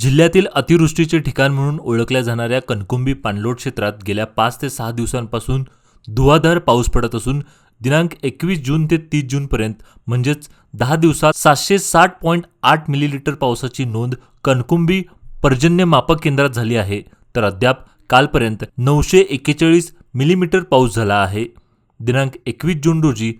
जिल्ह्यातील अतिवृष्टीचे ठिकाण म्हणून ओळखल्या जाणाऱ्या कणकुंबी पाणलोट क्षेत्रात गेल्या पाच ते सहा दिवसांपासून धुवाधार पाऊस पडत असून दिनांक एकवीस जून ते तीस जूनपर्यंत म्हणजेच दहा दिवसात सातशे साठ पॉईंट आठ मिलीलिटर पावसाची नोंद कणकुंबी पर्जन्य मापक केंद्रात झाली आहे. तर अद्याप कालपर्यंत नऊशे एक्केचाळीस मिलीमीटर पाऊस झाला आहे. दिनांक एकवीस जून रोजी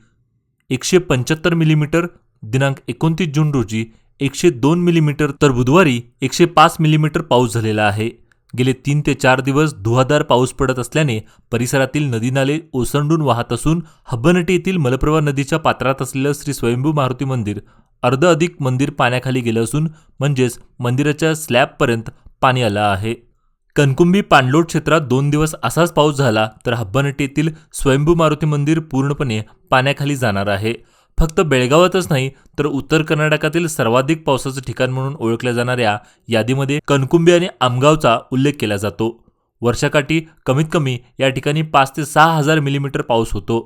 एकशे पंच्याहत्तर मिलीमीटर दिनांक एकोणतीस जून रोजी एकशे दोन मिलीमीटर तर बुधवारी एकशे पाच मिलीमीटर पाऊस झालेला आहे. गेले तीन ते चार दिवस धुवाधार पाऊस पडत असल्याने परिसरातील नदी नाले ओसंडून वाहत असून हब्बनटी येथील मलप्रभा नदीच्या पात्रात असलेलं श्री स्वयंभू मारुती मंदिर अर्ध अधिक मंदिर पाण्याखाली गेलं असून म्हणजेच मंदिराच्या स्लॅबपर्यंत पाणी आलं आहे. कणकुंबी पाणलोट क्षेत्रात दोन दिवस असाच पाऊस झाला तर हब्बनटी येथील स्वयंभू मारुती मंदिर पूर्णपणे पाण्याखाली जाणार आहे. फक्त बेळगावातच नाही तर उत्तर कर्नाटकातील सर्वाधिक पावसाचं ठिकाण म्हणून ओळखल्या जाणाऱ्या यादीमध्ये कणकुंबी आणि आमगावचा उल्लेख केला जातो. वर्षाकाठी कमीत कमी या ठिकाणी पाच ते सहा हजार मिलीमीटर पाऊस होतो.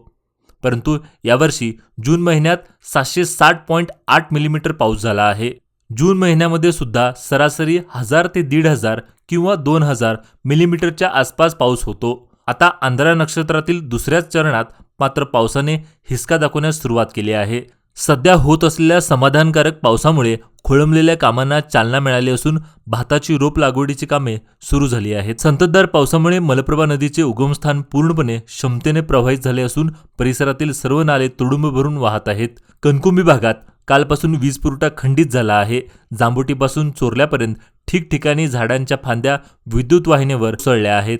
परंतु यावर्षी जून महिन्यात सातशे साठ पॉईंट आठ मिलीमीटर पाऊस झाला आहे. जून महिन्यामध्ये सुद्धा सरासरी हजार ते दीड हजार किंवा दोन हजार मिलीमीटरच्या आसपास पाऊस होतो. आता आंध्रा नक्षत्रातील दुसऱ्याच चरणात मात्र पावसाने हिसका दाखवण्यास सुरुवात केली आहे. सध्या होत असलेल्या समाधानकारक पावसामुळे खोळंबलेल्या कामांना चालना मिळाली असून भाताची रोप लागवडीची कामे सुरू झाली आहेत. संततधार पावसामुळे मलप्रभा नदीचे उगमस्थान पूर्णपणे क्षमतेने प्रवाहित झाले असून परिसरातील सर्व नाले तुडुंब भरून वाहत आहेत. कणकुंबी भागात कालपासून वीज पुरवठा खंडित झाला आहे. जांबुटीपासून चोरल्यापर्यंत ठिकठिकाणी झाडांच्या फांद्या विद्युत वाहिनीवर उसळल्या आहेत.